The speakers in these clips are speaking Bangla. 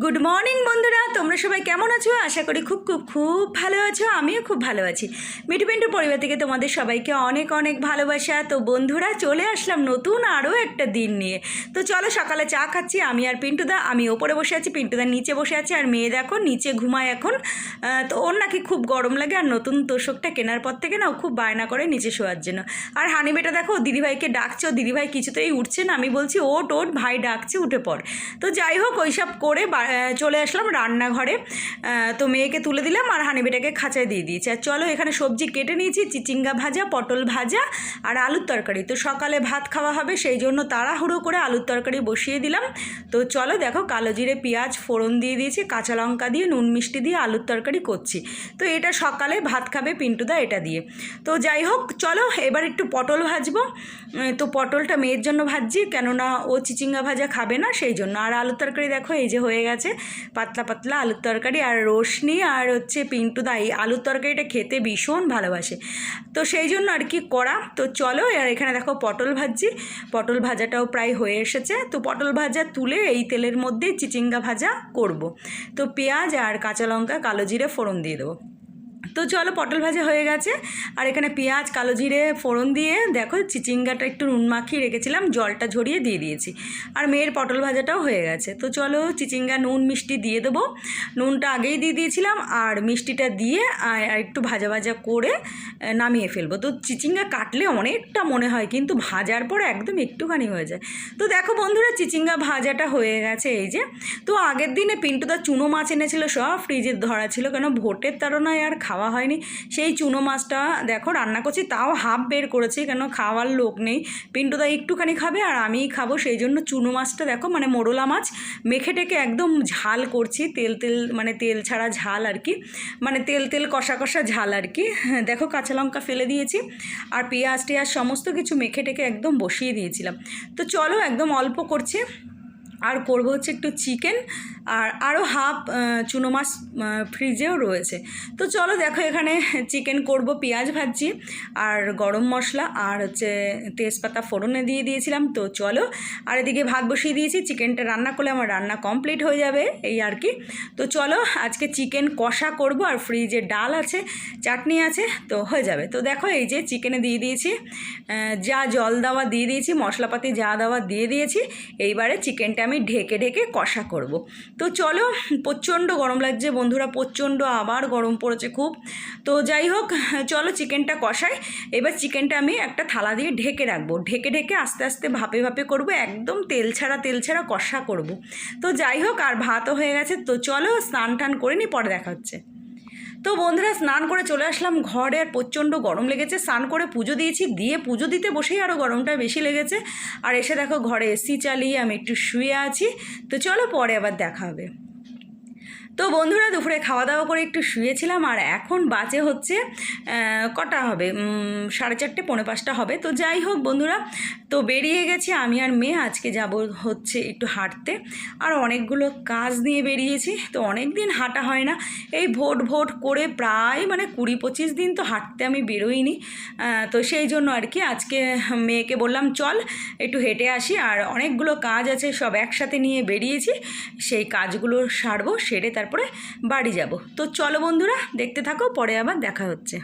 গুড মর্নিং বন্ধুরা। তোমরা সবাই কেমন আছো? আশা করি খুব খুব খুব ভালো আছো। আমিও খুব ভালো আছি। মিঠু পিন্টু পরিবার থেকে তোমাদের সবাইকে অনেক অনেক ভালোবাসা। তো বন্ধুরা, চলে আসলাম নতুন আরও একটা দিন নিয়ে। তো চলো সকালে চা খাচ্ছি। আমি আর পিন্টুদা, আমি ওপরে বসে আছি পিন্টুদা নিচে বসে আছে, আর মেয়ে দেখো, নিচে ঘুমায় এখন। তো ওর নাকি খুব গরম লাগে, আর নতুন তোষকটা কেনার পর থেকে না ও খুব বায়না করে নিচে শোয়ার জন্য। আর হানি বেটা দেখো দিদিভাইকে ডাকছে, ও দিদিভাই কিছুতেই উঠছে না। আমি বলছি ওট ওট ভাই ডাকছে, উঠে পড়। তো যাই হোক, ওইসব করে চলে আসলাম রান্নাঘরে। তো মেয়েকে তুলে দিলাম আর হানিবেটাকে খাঁচায় দিয়ে দিয়েছি। আর চলো এখানে সবজি কেটে নিয়েছি, চিচিঙ্গা ভাজা, পটল ভাজা আর আলুর তরকারি। তো সকালে ভাত খাওয়া হবে, সেই জন্য তাড়াহুড়ো করে আলুর তরকারি বসিয়ে দিলাম। তো চলো দেখো কালো জিরে, পেঁয়াজ, ফোড়ন দিয়ে দিয়েছি, কাঁচা লঙ্কা দিয়ে, নুন মিষ্টি দিয়ে আলুর তরকারি করছি। তো এটা সকালে ভাত খাবে পিন্টুদা এটা দিয়ে। তো যাই হোক, চলো এবার একটু পটল ভাজবো। তো পটলটা মেয়ের জন্য ভাজছি, কেননা ও চিচিঙ্গা ভাজা খাবে না, সেই জন্য। আর আলুর তরকারি দেখো, এই যে হয়ে গেছে পাতলা পাতলা আলুর তরকারি আর রোশনি আর হচ্ছে পিন্টু দাই আলুর তরকারিটা খেতে ভীষণ ভালোবাসে। তো সেই জন্য আর কি করা। তো চলো আর এখানে দেখো পটল ভাজছি। পটল ভাজাটাও প্রায় হয়ে এসেছে। তো পটল ভাজা তুলে এই তেলের মধ্যে চিচিঙ্গা ভাজা করব। তো পেঁয়াজ আর কাঁচা লঙ্কা, কালো জিরে, ফোড়ন দিয়ে দেবো। তো চলো পটল ভাজা হয়ে গেছে। আর এখানে পেঁয়াজ, কালো জিরে, ফোড়ন দিয়ে দেখো চিচিঙ্গাটা একটু নুন মাখিয়ে রেখেছিলাম, জলটা ঝরিয়ে দিয়ে দিয়েছি। আর মেয়ের পটল ভাজাটাও হয়ে গেছে। তো চলো চিচিঙ্গা, নুন, মিষ্টি দিয়ে দেবো। নুনটা আগেই দিয়ে দিয়েছিলাম আর মিষ্টিটা দিয়ে আর একটু ভাজা ভাজা করে নামিয়ে ফেলব। তো চিচিঙ্গা কাটলে অনেকটা মনে হয়, কিন্তু ভাজার পর একদম একটুখানি হয়ে যায়। তো দেখো বন্ধুরা, চিচিঙ্গা ভাজাটা হয়ে গেছে এই যে। তো আগের দিনে পিন্টুদা চুনো মাছ এনেছিল সব, ফ্রিজে ধরা ছিল কেন? ভোটের তাড়নায় আর খাওয়া হয়নি। সেই চুনো মাছটা দেখো রান্না করছি তাও হাফ বের করেছি কেন খাওয়ার লোক নেই। পিন্টুদা একটুখানি খাবে আর আমিই খাব সেই জন্য চুনো মাছটা দেখো মানে মোরলা মাছ মেখে টেকে একদম ঝাল করছি তেল তেল মানে তেল ছাড়া ঝাল আর কি মানে তেল তেল কষা কষা ঝাল আর কি। হ্যাঁ, দেখো কাঁচা লঙ্কা ফেলে দিয়েছি আর পেঁয়াজ টেয়াজ সমস্ত কিছু মেখে টেকে একদম বসিয়ে দিয়েছিলাম। তো চলো একদম অল্প করছে আর করব হচ্ছে একটু চিকেন আর আরও হাফ চুনো মাছ ফ্রিজেও রয়েছে। তো চলো দেখো এখানে চিকেন করব, পেঁয়াজ ভাজছি, আর গরম মশলা, আর হচ্ছে তেজপাতা ফোড়নে দিয়ে দিয়েছিলাম। তো চলো, আর এদিকে ভাত বসিয়ে দিয়েছি চিকেনটা রান্না করলে আমার রান্না কমপ্লিট হয়ে যাবে, এই আর কি। তো চলো, আজকে চিকেন কষা করব, আর ফ্রিজে ডাল আছে, চাটনি আছে, তো হয়ে যাবে। তো দেখো এই যে চিকেনে দিয়ে দিয়েছি যা জল দেওয়া দিয়ে দিয়েছি, মশলাপাতি যা দেওয়া দিয়ে দিয়েছি, এইবারে চিকেনটা আমি ঢেকে ঢেকে কষা করব। তো চলো, প্রচণ্ড গরম লাগছে বন্ধুরা, প্রচণ্ড আবার গরম পড়েছে খুব। তো যাই হোক, চলো চিকেনটা কষাই। এবার চিকেনটা আমি একটা থালা দিয়ে ঢেকে রাখব। ঢেকে ঢেকে আস্তে আস্তে ভাপে ভাপে করব, একদম তেল ছাড়া তেল ছাড়া কষা করব। তো যাই হোক, আর ভাতও হয়ে গেছে। তো চলো স্নান টান করে নি, পরে দেখা হচ্ছে। তো বন্ধুরা, স্নান করে চলে আসলাম ঘরে আর প্রচণ্ড গরম লেগেছে। স্নান করে পুজো দিয়েছি, দিয়ে পুজো দিতে বসেই আরও গরমটা বেশি লেগেছে। আর এসে দেখো ঘরে এসি চালিয়ে আমি একটু শুয়ে আছি। তো চলো পরে আবার দেখা হবে। তো বন্ধুরা দুপুরে খাওয়া দাওয়া করে একটু শুয়েছিলাম আর এখন বাজে হচ্ছে কটা হবে? সাড়ে চারটে, পৌনে পাঁচটা হবে। তো যাই হোক বন্ধুরা, তো বেরিয়ে গেছি আমি আর মেয়ে। আজকে যাব হচ্ছে একটু হাঁটতে। আর অনেকগুলো কাজ নিয়ে বেরিয়েছি, তো অনেক দিন হাঁটা হয় না। এই ভোট ভোট করে প্রায় মানে কুড়ি পঁচিশ দিন তো হাঁটতে আমি বেরোইনি। তো সেই জন্য আর কি আজকে মেয়েকে বললাম, চল একটু হেঁটে আসি। আর অনেকগুলো কাজ আছে সব একসাথে নিয়ে বেরিয়েছি। সেই কাজগুলো সারবো, সেরে তারপরে বাড়ি যাব। তো চলো বন্ধুরা দেখতে থাকো পরে আবার দেখা হচ্ছে।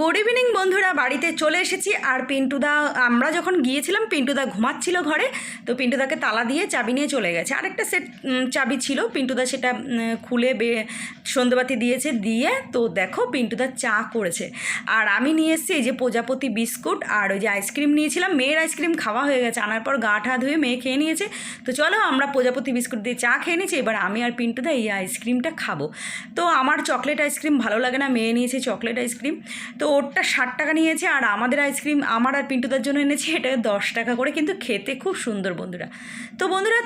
গুড ইভিনিং বন্ধুরা, বাড়িতে চলে এসেছি। আর পিন্টুদা, আমরা যখন গিয়েছিলাম, পিন্টুদা ঘুমাচ্ছিল ঘরে, তো পিন্টুদাকে তালা দিয়ে চাবি নিয়ে চলে গেছে। আরেকটা সেট চাবি ছিল, পিন্টুদা সেটা খুলে বে, সন্ধ্যেবাতি দিয়েছে, দিয়ে, তো দেখো পিন্টুদা চা করেছে। আর আমি নিয়ে এসেছি এই যে প্রজাপতি বিস্কুট, আর ওই যে আইসক্রিম নিয়েছিলাম, মেয়ের আইসক্রিম খাওয়া হয়ে গেছে। আনার পর গা ঠা ধুয়ে মেয়ে খেয়ে নিয়েছে। তো চলো আমরা প্রজাপতি বিস্কুট দিয়ে চা খেয়ে নিয়েছি এবার আমি আর পিন্টুদা এই আইসক্রিমটা খাব। তো আমার চকলেট আইসক্রিম ভালো লাগে না, মেয়ে নিয়েছে চকলেট আইসক্রিম। তো ওরটা ষাট টাকা নিয়েছে আর আমাদের আইসক্রিম আমার আর পিন্টুদার জন্য এনেছি, এটা দশ টাকা করে, কিন্তু খেতে খুব সুন্দর বন্ধুরা। তো বন্ধুরা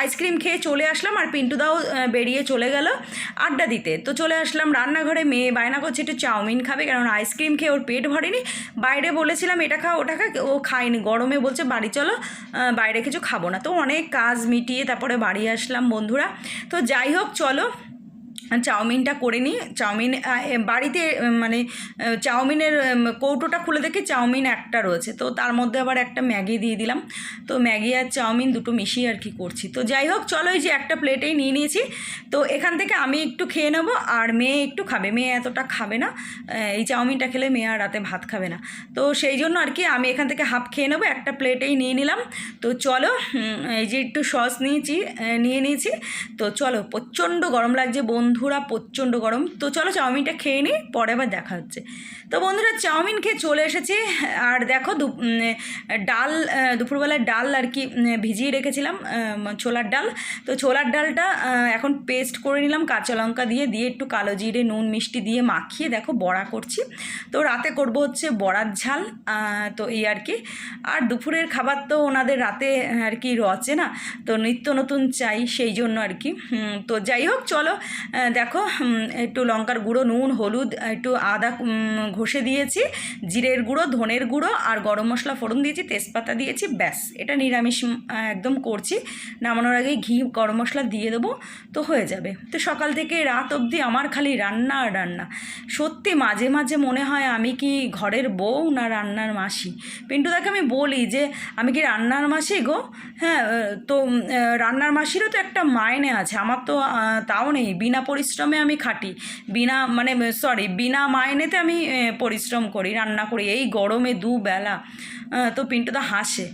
আইসক্রিম খেয়ে চলে আসলাম আর পিন্টুদাও বেরিয়ে চলে গেল আড্ডা দিতে। তো চলে আসলাম রান্নাঘরে, মেয়ে বায়না করছে একটু চাউমিন খাবে, কারণ আইসক্রিম খেয়ে ওর পেট ভরেনি। বাইরে বলেছিলাম, এটা খা, ওটা খা। ও খায়নি, গরমে বলছে, বাড়ি চলো বাইরে কিছু খাব না। তো অনেক কাজ মিটিয়ে তারপরে বাড়ি আসলাম বন্ধুরা। তো যাই হোক, চলো চাউমিনটা করে নিই। চাউমিন বাড়িতে মানে চাউমিনের কৌটোটা খুলে দেখি চাউমিন একটা রয়েছে। তো তার মধ্যে আবার একটা ম্যাগি দিয়ে দিলাম। তো ম্যাগি আর চাউমিন দুটো মিশিয়ে আর কি করছি। তো যাই হোক, চলো এই যে একটা প্লেটেই নিয়ে নিয়েছি। তো এখান থেকে আমি একটু খেয়ে নেব আর মেয়ে একটু খাবে। মেয়ে এতটা খাবে না। এই চাউমিনটা খেলে মেয়ে আর রাতে ভাত খাবে না। তো সেই জন্য আর কি আমি এখান থেকে হাফ খেয়ে নেব, একটা প্লেটেই নিয়ে নিলাম। তো চলো এই যে একটু সস নিয়েছি নিয়ে নিয়েছি। তো চলো, প্রচণ্ড গরম লাগছে বন্ধুরা প্রচণ্ড গরম। তো চলো চাউমিনটা খেয়ে নিই পরে আবার দেখা হচ্ছে। তো বন্ধুরা, চাউমিন খেয়ে চলে এসেছি। আর দেখো দু- ডাল দুপুরবেলায় ডাল আর কি ভিজিয়ে রেখেছিলাম ছোলার ডাল। তো ছোলার ডালটা এখন পেস্ট করে নিলাম, কাঁচা লঙ্কা দিয়ে দিয়ে একটু কালো জিরে, নুন, মিষ্টি দিয়ে মাখিয়ে দেখো বড়া করছি। তো রাতে করব হচ্ছে বড়ার ঝাল তো এই আর কি। আর দুপুরের খাবার তো ওনাদের রাতে আর কি রচে না। তো নিত্য নতুন চাই সেই জন্য আর কি। তো যাই হোক, চলো দেখো একটু লঙ্কার গুঁড়ো, নুন, হলুদ, একটু আদা ঘষে দিয়েছি, জিরের গুঁড়ো, ধনের গুঁড়ো আর গরম মশলা ফোড়ন দিয়েছি, তেজপাতা দিয়েছি, ব্যাস। এটা নিরামিষ একদম করছি। নামানোর আগে ঘি, গরম মশলা দিয়ে দেবো, তো হয়ে যাবে। তো সকাল থেকে রাত অবধি আমার খালি রান্না আর রান্না। সত্যি মাঝে মাঝে মনে হয় আমি কি ঘরের বউ না রান্নার মাসি? পিন্টু পিন্টুদাকে আমি বলি যে, আমি কি রান্নার মাসি গো? হ্যাঁ তো রান্নার মাসিরও তো একটা মাইনে আছে। আমার তো তাও নেই। বিনা পরিশ্রমে আমি খাটি। বিনা মানে সরি বিনা মাইনেতে আমি পরিশ্রম করি, রান্না করি। এই গরমে দুবেলা তো পিন্টুদা হাসে।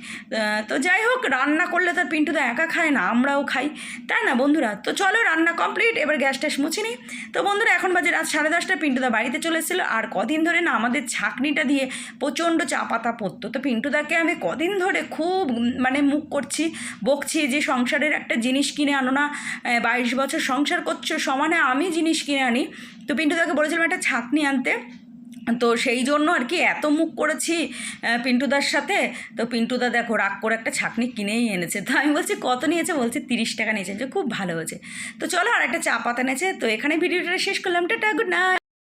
তো যাই হোক, রান্না করলে তো পিন্টুদা একা খায় না, আমরাও খাই। তাই না বন্ধুরা? তো চলো রান্না কমপ্লিট এবার গ্যাস ট্যাস মুছে নিই। তো বন্ধুরা, এখন বাজে রাত সাড়ে দশটা, পিন্টুদা বাড়িতে চলে এসেছিল। আর কদিন ধরে না আমাদের ছাকনিটা দিয়ে প্রচণ্ড চা পাতা পড়তো। তো পিন্টুদাকে আমি কদিন ধরে খুব মানে মুখ করছি, বকছি যে সংসারের একটা জিনিস কিনে আনো না বাইশ বছর সংসার করছ, সমানে আমি জিনিস কিনে আনি। তো পিন্টুদাকে বলেছিলাম, একটা ছাকনি আনতে। তো সেই জন্য আর কি এত মুখ করেছি পিন্টুদার সাথে। তো পিন্টুদা দেখো রাগ করে একটা ছাকনি কিনেই এনেছে। তো আমি বলছি, কত নিয়েছে? বলছি, তিরিশ টাকা নিয়েছে। যে খুব ভালো হয়েছে। তো চলো আর একটা চা পাতা এনেছে। তো এখানে ভিডিওটা শেষ করলাম। Tata good night